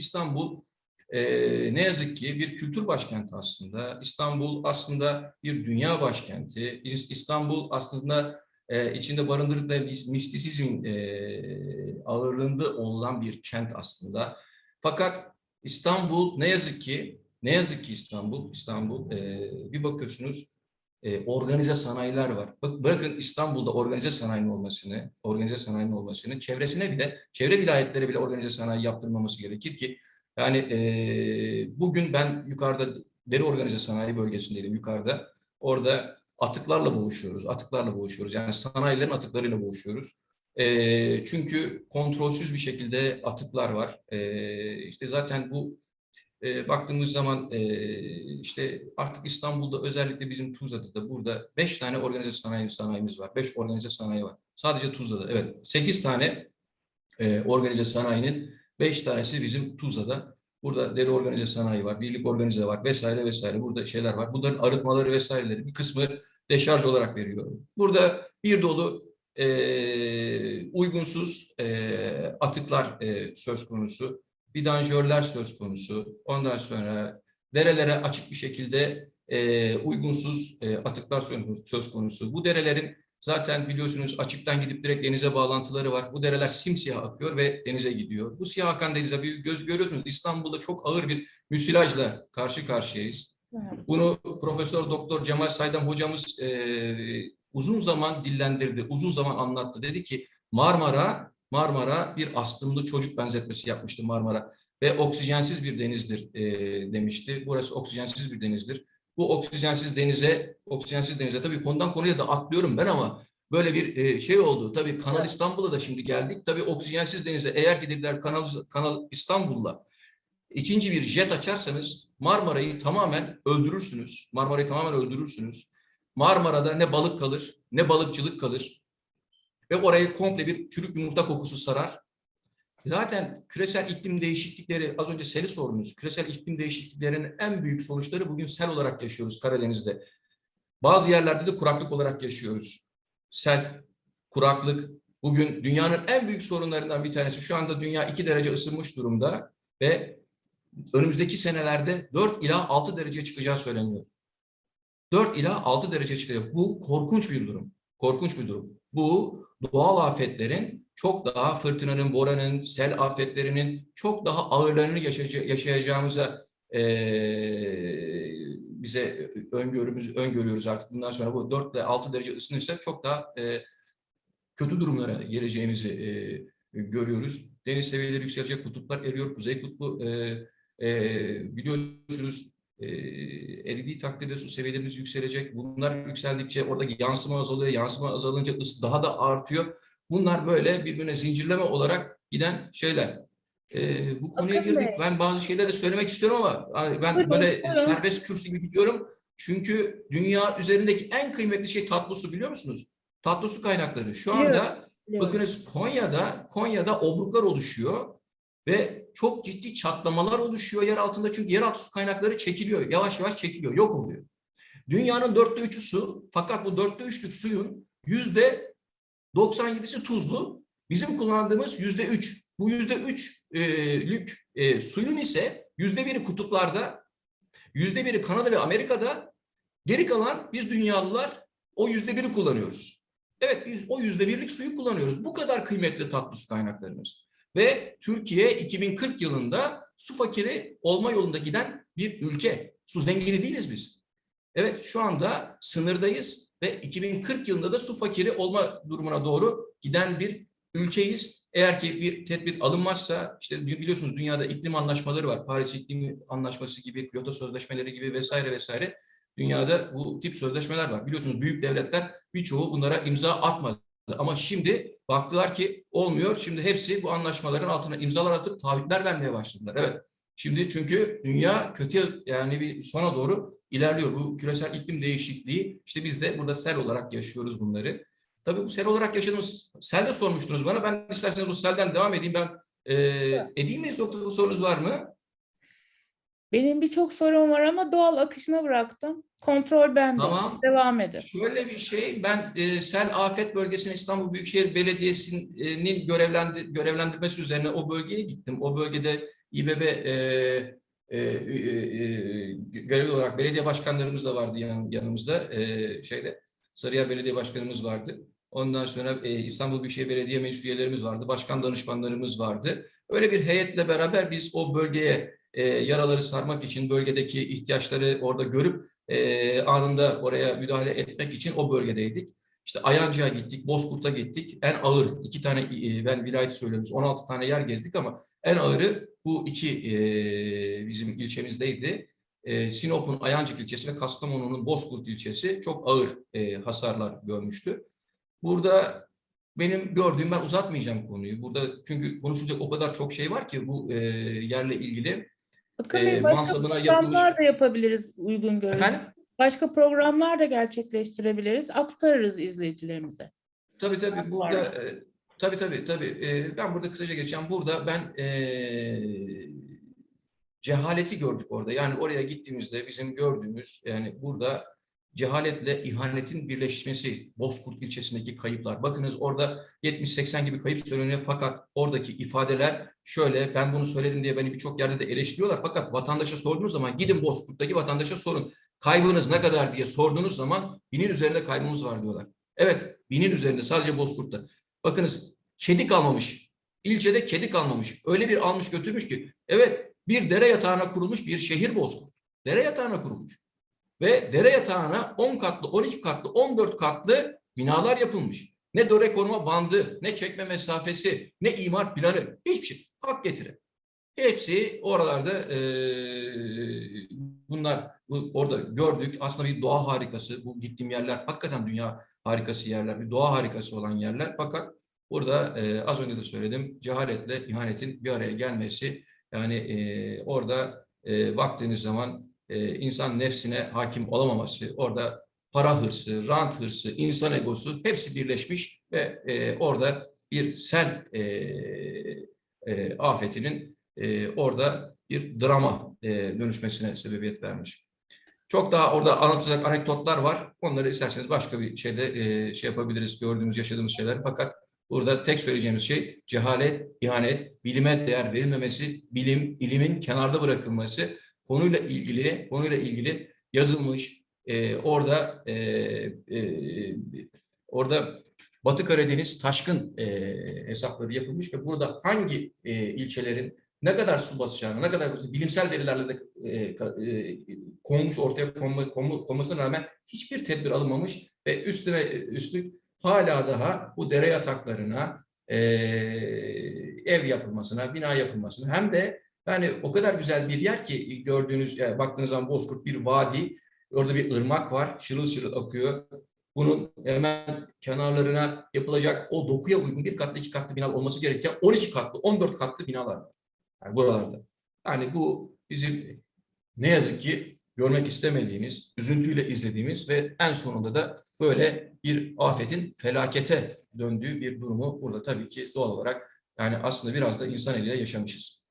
İstanbul e, ne yazık ki bir kültür başkenti aslında. İstanbul aslında bir dünya başkenti. İs- İstanbul aslında e, içinde barındırdığı mistisizm e, ağırlığında olan bir kent aslında. Fakat İstanbul ne yazık ki ne yazık ki İstanbul İstanbul e, bir bakıyorsunuz organize sanayiler var. Bak, bırakın İstanbul'da organize sanayinin olmasını, organize sanayinin olmasını, çevresine bile, çevre vilayetlere bile organize sanayi yaptırmaması gerekir ki yani e, bugün ben yukarıda deri organize sanayi bölgesindeyim yukarıda. Orada atıklarla boğuşuyoruz, atıklarla boğuşuyoruz. Yani sanayilerin atıklarıyla boğuşuyoruz. E, çünkü kontrolsüz bir şekilde atıklar var. E, işte zaten bu e, baktığımız zaman e, işte artık İstanbul'da özellikle bizim Tuzla'da da burada beş tane organize sanayi sanayimiz var. Beş organize sanayi var. Sadece Tuzla'da. Evet. Sekiz tane e, organize sanayinin beş tanesi bizim Tuzla'da. Burada deri organize sanayi var, birlik organize var vesaire vesaire. Burada şeyler var. Bunların arıtmaları vesaireleri bir kısmı deşarj olarak veriyor. Burada bir dolu e, uygunsuz e, atıklar e, söz konusu vidanjörler söz konusu. Ondan sonra derelere açık bir şekilde e, uygunsuz e, atıklar söz- söz konusu. Bu derelerin zaten biliyorsunuz açıktan gidip direkt denize bağlantıları var. Bu dereler simsiyah akıyor ve denize gidiyor. Bu siyah akan denize bir göz görüyorsunuz. İstanbul'da çok ağır bir müsilajla karşı karşıyayız. Bunu Profesör Doktor Cemal Saydam hocamız e, uzun zaman dillendirdi, uzun zaman anlattı. Dedi ki Marmara Marmara bir astımlı çocuk benzetmesi yapmıştı Marmara ve oksijensiz bir denizdir e, demişti. Burası oksijensiz bir denizdir. Bu oksijensiz denize, oksijensiz denize tabii konudan konuya da atlıyorum ben ama böyle bir e, şey oldu. Tabii Kanal İstanbul'a da şimdi geldik. Tabii oksijensiz denize eğer giderler Kanal, Kanal İstanbul'la ikinci bir jet açarsanız Marmara'yı tamamen öldürürsünüz. Marmara'yı tamamen öldürürsünüz. Marmara'da ne balık kalır, ne balıkçılık kalır ve orayı komple bir çürük yumurta kokusu sarar. Zaten küresel iklim değişiklikleri, az önce seli sordunuz, küresel iklim değişikliklerinin en büyük sonuçları bugün sel olarak yaşıyoruz Karadeniz'de. Bazı yerlerde de kuraklık olarak yaşıyoruz. Sel, kuraklık, bugün dünyanın en büyük sorunlarından bir tanesi. Şu anda dünya 2 derece ısınmış durumda ve önümüzdeki senelerde 4 ila 6 derece çıkacağı söyleniyor. 4 ila 6 derece çıkacak. Bu korkunç bir durum. Korkunç bir durum. Bu doğal afetlerin çok daha fırtınanın, boranın, sel afetlerinin çok daha ağırlarını yaşayaca- yaşayacağımıza eee, bize öngörümüz öngörüyoruz artık. Bundan sonra bu 4 ile 6 derece ısınırsa çok daha eee, kötü durumlara geleceğimizi eee, görüyoruz. Deniz seviyeleri yükselecek, kutuplar eriyor, kuzey kutbu eee, eee, biliyorsunuz eee, eridiği takdirde su seviyelerimiz yükselecek. Bunlar yükseldikçe oradaki yansıma azalıyor. Yansıma azalınca ısı daha da artıyor. Bunlar böyle birbirine zincirleme olarak giden şeyler. Ee, bu konuya Akın girdik. Bey. Ben bazı şeyler de söylemek istiyorum ama ben Buyurun, böyle buyurun. serbest kürsü gibi gidiyorum. Çünkü dünya üzerindeki en kıymetli şey tatlı su biliyor musunuz? Tatlı su kaynakları. Şu anda Biliyorum. Bakınız Konya'da Konya'da obruklar oluşuyor ve çok ciddi çatlamalar oluşuyor yer altında çünkü yeraltı su kaynakları çekiliyor. Yavaş yavaş çekiliyor, yok oluyor. Dünyanın dörtte üçü su fakat bu dörtte üçlük suyun yüzde 97'si tuzlu. Bizim kullandığımız yüzde üç. Bu yüzde üçlük e, suyun ise yüzde biri kutuplarda, yüzde biri Kanada ve Amerika'da. Geri kalan biz dünyalılar o yüzde biri kullanıyoruz. Evet biz o yüzde birlik suyu kullanıyoruz. Bu kadar kıymetli tatlı su kaynaklarımız. Ve Türkiye 2040 yılında su fakiri olma yolunda giden bir ülke. Su zengini değiliz biz. Evet şu anda sınırdayız ve 2040 yılında da su fakiri olma durumuna doğru giden bir ülkeyiz. Eğer ki bir tedbir alınmazsa işte biliyorsunuz dünyada iklim anlaşmaları var. Paris İklim Anlaşması gibi, Kyoto Sözleşmeleri gibi vesaire vesaire. Dünyada bu tip sözleşmeler var. Biliyorsunuz büyük devletler birçoğu bunlara imza atmadı. Ama şimdi baktılar ki olmuyor. Şimdi hepsi bu anlaşmaların altına imzalar atıp taahhütler vermeye başladılar. Evet. Şimdi çünkü dünya kötü yani bir sona doğru ilerliyor. Bu küresel iklim değişikliği işte biz de burada sel olarak yaşıyoruz bunları. Tabii bu sel olarak yaşadığımız sel de sormuştunuz bana. Ben isterseniz o selden devam edeyim. Ben e, edeyim mi yoksa sorunuz var mı? Benim birçok sorum var ama doğal akışına bıraktım. Kontrol bende. Tamam. Devam edin. Şöyle bir şey, ben e, sel afet bölgesine İstanbul Büyükşehir Belediyesi'nin görevlendi, görevlendirmesi üzerine o bölgeye gittim. O bölgede İBB e, e, e, e, görevli olarak belediye başkanlarımız da vardı yan, yanımızda. E, şeyde Sarıyer Belediye Başkanımız vardı. Ondan sonra e, İstanbul Büyükşehir Belediye Meclis üyelerimiz vardı. Başkan danışmanlarımız vardı. Öyle bir heyetle beraber biz o bölgeye e, yaraları sarmak için bölgedeki ihtiyaçları orada görüp e, anında oraya müdahale etmek için o bölgedeydik. İşte Ayancı'ya gittik, Bozkurt'a gittik. En ağır iki tane e, ben vilayeti söylüyorum. 16 tane yer gezdik ama en ağırı bu iki e, bizim ilçemizdeydi. E, Sinop'un Ayancık ilçesi ve Kastamonu'nun Bozkurt ilçesi çok ağır e, hasarlar görmüştü. Burada benim gördüğüm, ben uzatmayacağım konuyu. Burada çünkü konuşulacak o kadar çok şey var ki bu e, yerle ilgili. Akın Bey, e, başka mansabına programlar yapılmış- da yapabiliriz uygun. Efendim? Başka programlar da gerçekleştirebiliriz. Aktarırız izleyicilerimize. Tabii tabii burada e, tabii tabii tabii E, ben burada kısaca geçeceğim. Burada ben e, cehaleti gördük orada. Yani oraya gittiğimizde bizim gördüğümüz yani burada cehaletle ihanetin birleşmesi Bozkurt ilçesindeki kayıplar. Bakınız orada 70-80 gibi kayıp söyleniyor fakat oradaki ifadeler şöyle ben bunu söyledim diye beni birçok yerde de eleştiriyorlar fakat vatandaşa sorduğunuz zaman gidin Bozkurt'taki vatandaşa sorun. Kaybınız ne kadar diye sorduğunuz zaman binin üzerinde kaybımız var diyorlar. Evet, binin üzerinde sadece Bozkurt'ta. Bakınız kedi kalmamış. İlçede kedi kalmamış. Öyle bir almış götürmüş ki. Evet, bir dere yatağına kurulmuş bir şehir Bozkurt. Dere yatağına kurulmuş. Ve dere yatağına 10 katlı, 12 katlı, 14 katlı binalar yapılmış. Ne dore koruma bandı, ne çekme mesafesi, ne imar planı, hiçbir şey. Hak getire. Hepsi oralarda eee, bunlar bu, orada gördük. Aslında bir doğa harikası. Bu gittiğim yerler hakikaten dünya harikası yerler, bir doğa harikası olan yerler. Fakat burada eee, az önce de söyledim, cehaletle ihanetin bir araya gelmesi. Yani eee, orada eee, baktığınız zaman eee, insan nefsine hakim olamaması, orada para hırsı, rant hırsı, insan egosu hepsi birleşmiş ve eee, orada bir sel eee, eee, afetinin e, orada bir drama e, dönüşmesine sebebiyet vermiş. Çok daha orada anlatacak anekdotlar var. Onları isterseniz başka bir şeyde e, şey yapabiliriz, gördüğümüz, yaşadığımız şeyler. Fakat burada tek söyleyeceğimiz şey cehalet, ihanet, bilime değer verilmemesi, bilim, ilimin kenarda bırakılması, konuyla ilgili, konuyla ilgili yazılmış, e, orada e, e, orada Batı Karadeniz taşkın e, hesapları yapılmış ve burada hangi e, ilçelerin ne kadar su basacağını, ne kadar bilimsel verilerle de e, e, konmuş ortaya konma- konmasına rağmen hiçbir tedbir alınmamış ve üstüne üstlük hala daha bu dere yataklarına e, ev yapılmasına, bina yapılmasına hem de yani o kadar güzel bir yer ki gördüğünüz, yani baktığınız zaman Bozkurt bir vadi, orada bir ırmak var, şırıl şırıl akıyor. Bunun hemen kenarlarına yapılacak o dokuya uygun bir katlı, iki katlı bina olması gereken 12 katlı, 14 katlı binalar var. Yani buralarda. Yani bu bizim ne yazık ki görmek istemediğimiz, üzüntüyle izlediğimiz ve en sonunda da böyle bir afetin felakete döndüğü bir durumu burada tabii ki doğal olarak yani aslında biraz da insan eliyle yaşamışız.